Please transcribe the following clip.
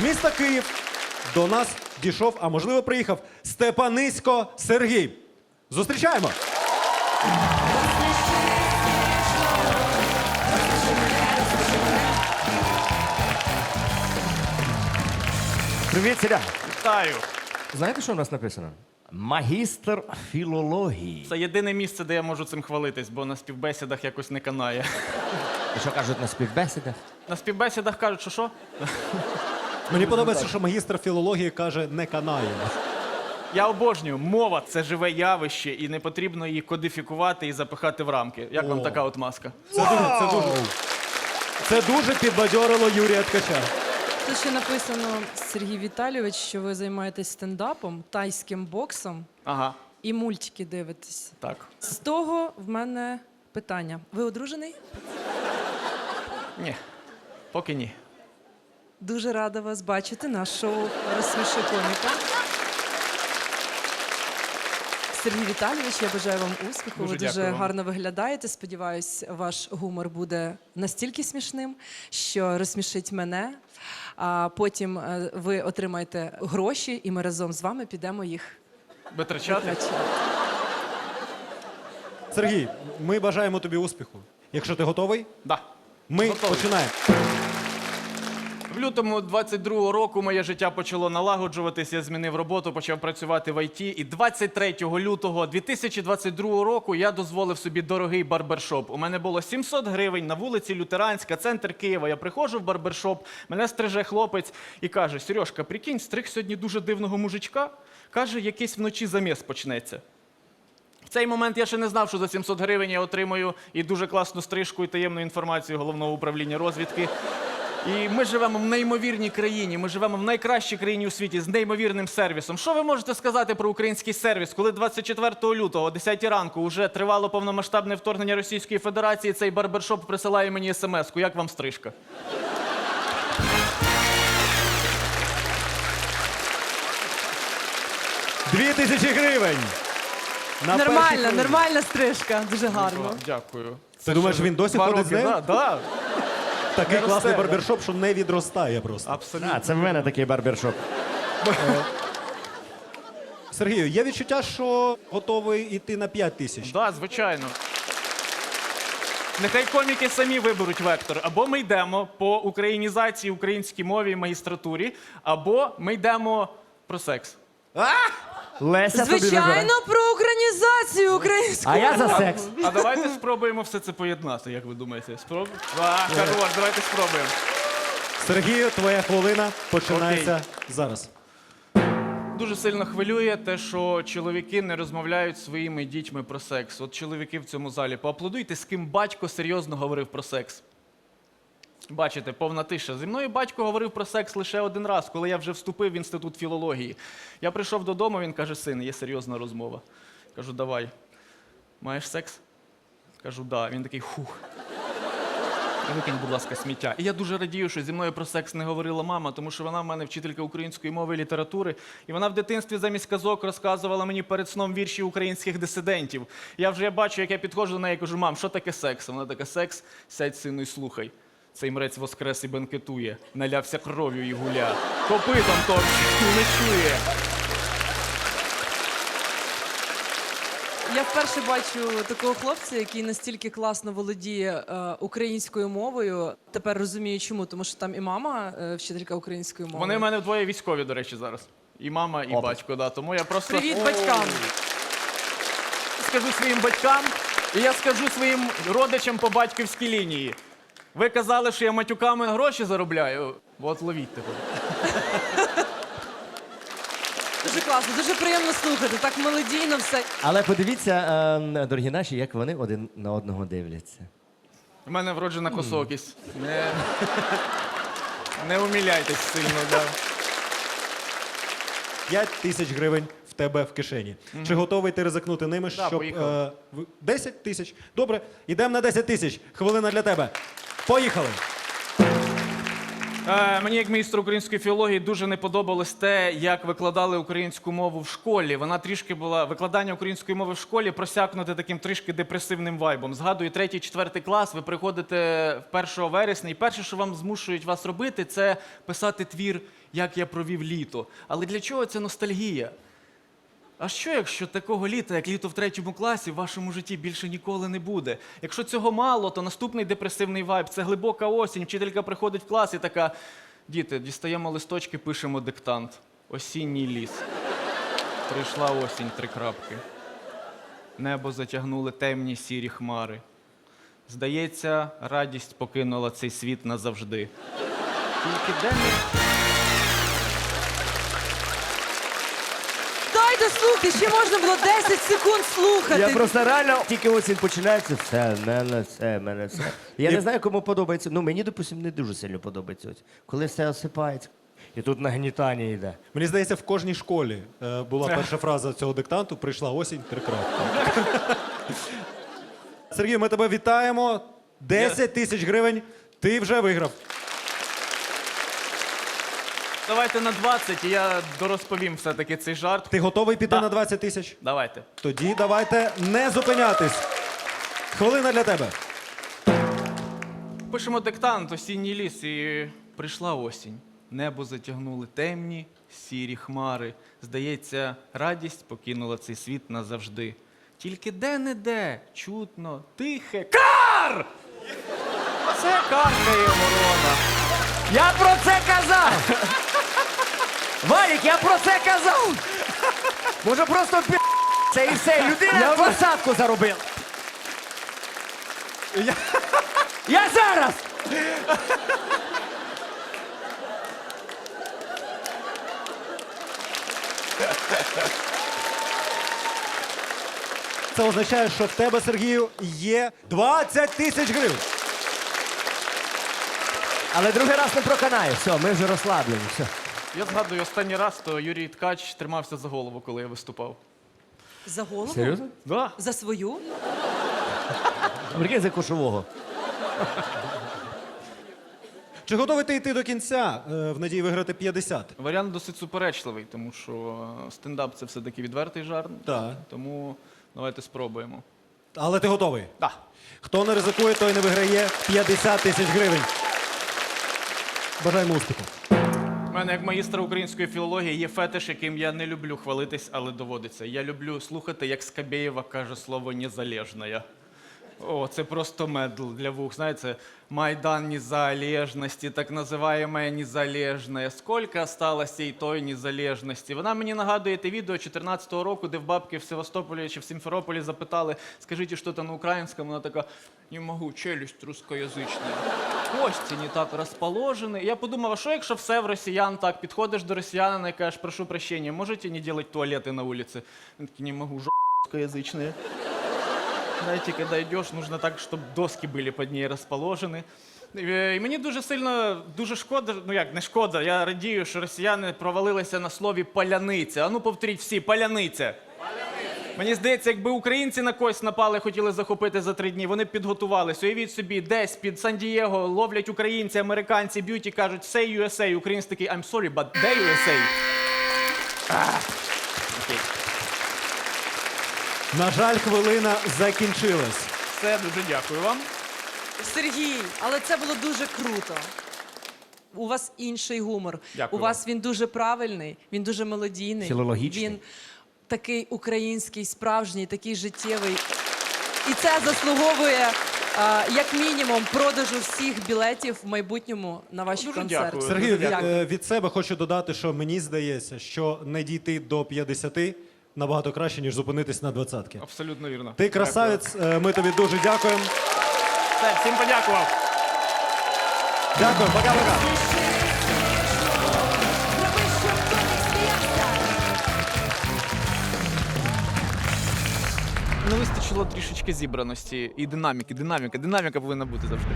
З міста Київ до нас дійшов, а можливо, приїхав Степанисько Сергій. Зустрічаємо! Привіт, Селя. Вітаю. Знаєте, що у нас написано? Магістр філології. Це єдине місце, де я можу цим хвалитись, бо на співбесідах якось не канає. І що кажуть на співбесідах? На співбесідах кажуть, що що? Мені подобається, що магістр філології каже не канає. Я обожнюю. Мова це живе явище, і не потрібно її кодифікувати і запихати в рамки. Як вам О. така от маска? Це дуже, це дуже, це дуже підбадьорило Юрія Ткача. Тут ще написано Сергій Віталійович, що ви займаєтесь стендапом, тайським боксом Ага, і мультики дивитесь. так. З того в мене питання. Ви одружений? Ні. Поки ні. Дуже рада вас бачити на шоу Розсміши коміка. Сергій Віталійович, я бажаю вам успіху. Дуже ви дуже дякую вам. гарно виглядаєте. Сподіваюсь, ваш гумор буде настільки смішним, що розсмішить мене. А потім е, ви отримаєте гроші, і ми разом з вами підемо їх Витрачати? витрачати. Сергій, ми бажаємо тобі успіху. Якщо ти готовий, Да. ми Готовий. починаємо. Лютому 22-го року моє життя почало налагоджуватись. Я змінив роботу, почав працювати в ІТ. І 23 лютого 2022 року я дозволив собі дорогий барбершоп. У мене було 700 гривень на вулиці Лютеранська, центр Києва. Я приходжу в барбершоп, мене стриже хлопець і каже: Сережка, прикинь, стриг сьогодні дуже дивного мужичка. Каже, якийсь вночі заміс почнеться. В цей момент я ще не знав, що за 700 гривень я отримую і дуже класну стрижку і таємну інформацію головного управління розвідки. І ми живемо в неймовірній країні. Ми живемо в найкращій країні у світі з неймовірним сервісом. Що ви можете сказати про український сервіс, коли 24 лютого, о 10 ранку, вже тривало повномасштабне вторгнення Російської Федерації? Цей барбершоп присилає мені смс-ку. Як вам стрижка? Дві тисячі гривень. На Нормальна, нормальна стрижка, дуже гарно. Дякую. Ти думаєш, він досі Два ходить роки, з нею? Да, да, Такий Не класний росте, барбершоп, що не відростає просто. абсолютно. А, це в мене такий барбершоп. Сергію, є відчуття, що готовий йти на 5 тисяч. Да, звичайно. Нехай коміки самі виберуть вектор. Або ми йдемо по українізації українській мові і магістратурі, або ми йдемо про секс. Леся тобі. Звичайно, про українізацію української. А я за секс. А давайте спробуємо все це поєднати, як ви думаєте? Спроб... А, хорош, давайте спробуємо. Сергію, твоя хвилина починається зараз. Дуже сильно хвилює те, що чоловіки не розмовляють зі своїми дітьми про секс. От чоловіки в цьому залі, поаплодуйте, з ким батько серйозно говорив про секс. Бачите, повна тиша. Зі мною батько говорив про секс лише один раз, коли я вже вступив в інститут філології. Я прийшов додому, він каже: син, є серйозна розмова. Кажу, давай. Маєш секс? Кажу, да. Він такий хух. Викинь, будь ласка, сміття. І я дуже радію, що зі мною про секс не говорила мама, тому що вона в мене вчителька української мови і літератури. І вона в дитинстві замість казок розказувала мені перед сном вірші українських дисидентів. Я вже бачу, як я підходжу до неї і кажу, мам, що таке секс? Вона така секс, сядь сину і слухай. Цей мрець воскрес і бенкетує, налявся кров'ю і гуля. Копитом топче, не чує. Я вперше бачу такого хлопця, який настільки класно володіє е, українською мовою. Тепер розумію, чому, тому що там і мама е, вчителька української мови. Вони в мене вдвоє військові, до речі, зараз. І мама, і батько. Да. Тому я просто Привіт батькам. скажу своїм батькам, і я скажу своїм родичам по батьківській лінії. Ви казали, що я матюками гроші заробляю. От ловіть тепер. Дуже класно, дуже приємно слухати. Так мелодійно все. Але подивіться, е, дорогі наші, як вони один на одного дивляться. У мене вроджена косокість. Не, не уміляйтесь сильно, да. 5 тисяч гривень в тебе в кишені. Чи готовий ти ризикнути ними, Да, щоб. поїхали. е, в- 10 тисяч? Добре, йдемо на 10 тисяч. Хвилина для тебе. Поїхали. Е, мені, як міністру української філології, дуже не подобалось те, як викладали українську мову в школі. Вона трішки була викладання української мови в школі просякнути таким трішки депресивним вайбом. Згадую, третій, четвертий клас. Ви приходите 1 вересня, і перше, що вам змушують вас робити, це писати твір, як я провів літо. Але для чого ця ностальгія? А що, якщо такого літа, як літо в третьому класі, в вашому житті більше ніколи не буде? Якщо цього мало, то наступний депресивний вайб це глибока осінь. Вчителька приходить в клас і така: діти, дістаємо листочки, пишемо диктант. Осінній ліс. Прийшла осінь, три крапки. Небо затягнули темні сірі хмари. Здається, радість покинула цей світ назавжди. Тільки де ми Дайте ще можна було 10 секунд слухати. Я просто реально тільки осінь починається, все, мене це, мене це. Я не знаю, кому подобається. Ну, мені, допустим, не дуже сильно подобається. ось. Коли все осипається. І тут нагнітання йде. Мені здається, в кожній школі е, була перша фраза цього диктанту прийшла осінь, три крапки. Сергій, ми тебе вітаємо. 10 тисяч гривень. Ти вже виграв. Давайте на 20, і я дорозповім все-таки цей жарт. Ти готовий піти Так. на 20 тисяч? Давайте. Тоді давайте не зупинятись. Хвилина для тебе. Пишемо диктант, осінній ліс, і прийшла осінь. Небо затягнули темні, сірі хмари. Здається, радість покинула цей світ назавжди. Тільки де-не-де, чутно, тихе. Кар! Це каркає ворона. Я про це казав! Валік, я про це казав! Може просто пі... це і все. Людина двадцятку заробила. Я зараз! Це означає, що в тебе, Сергію, є 20 тисяч гривень. Але другий раз не проканає. Все, ми вже розслаблені. Все. Я згадую останній раз, то Юрій Ткач тримався за голову, коли я виступав. За голову? Серйозно? Да. За свою? А Прикинь за кошового. Чи готовий ти йти до кінця е, в надії виграти 50? Варіант досить суперечливий, тому що е, стендап це все-таки відвертий жарт. Так. Тому давайте спробуємо. Але ти готовий. Так. Хто не ризикує, той не виграє 50 тисяч гривень. Бажаємо успіху. У мене як магістра української філології є фетиш, яким я не люблю хвалитись, але доводиться. Я люблю слухати, як Скабєєва каже слово «незалежная». О, це просто медл для вух. Знаєте, Майдан незалежності, так називаємо незалежне. Скільки осталось цієї той незалежності? Вона мені нагадує те відео 14-го року, де в бабки в Севастополі чи в Сімферополі запитали, скажіть, що то на українському. Вона така, не можу, челюсть русскоязична. Кості не так розположені. Я подумав, а що якщо все в росіян так? Підходиш до росіянина і кажеш, прошу прощения, можете не делать туалети на вулиці? Він такий, не можу, русскоязичні. Знаете, когда идешь, нужно так, чтобы доски были под ней розположені. І мені дуже сильно, дуже шкода, ну як не шкода, я радію, що росіяни провалилися на слові паляниця. А ну повторіть всі, паляниця. Мені здається, якби українці на когось напали, хотіли захопити за три дні, вони б підготувалися. Уявіть собі, десь під Сан-Дієго ловлять українці, американці, б'ють і кажуть «Say USA». Українець такий «I'm sorry, but they USA». На жаль, хвилина закінчилась. Все, дуже дякую вам. Сергій, але це було дуже круто. У вас інший гумор. Дякую У вас він дуже правильний, він дуже мелодійний. Філологічний. Він такий український, справжній, такий життєвий. І це заслуговує, а, як мінімум, продажу всіх білетів в майбутньому на ваші Дуже концерти. дякую. Сергію, від, е, від себе хочу додати, що мені здається, що не дійти до 50 набагато краще, ніж зупинитись на 20 Абсолютно вірно. Ти красавець, е, ми тобі дуже дякуємо. Все, всім подякував. Дякую, пока-пока. Не вистачило трішечки зібраності і динаміки. Динаміка. Динаміка повинна бути завжди.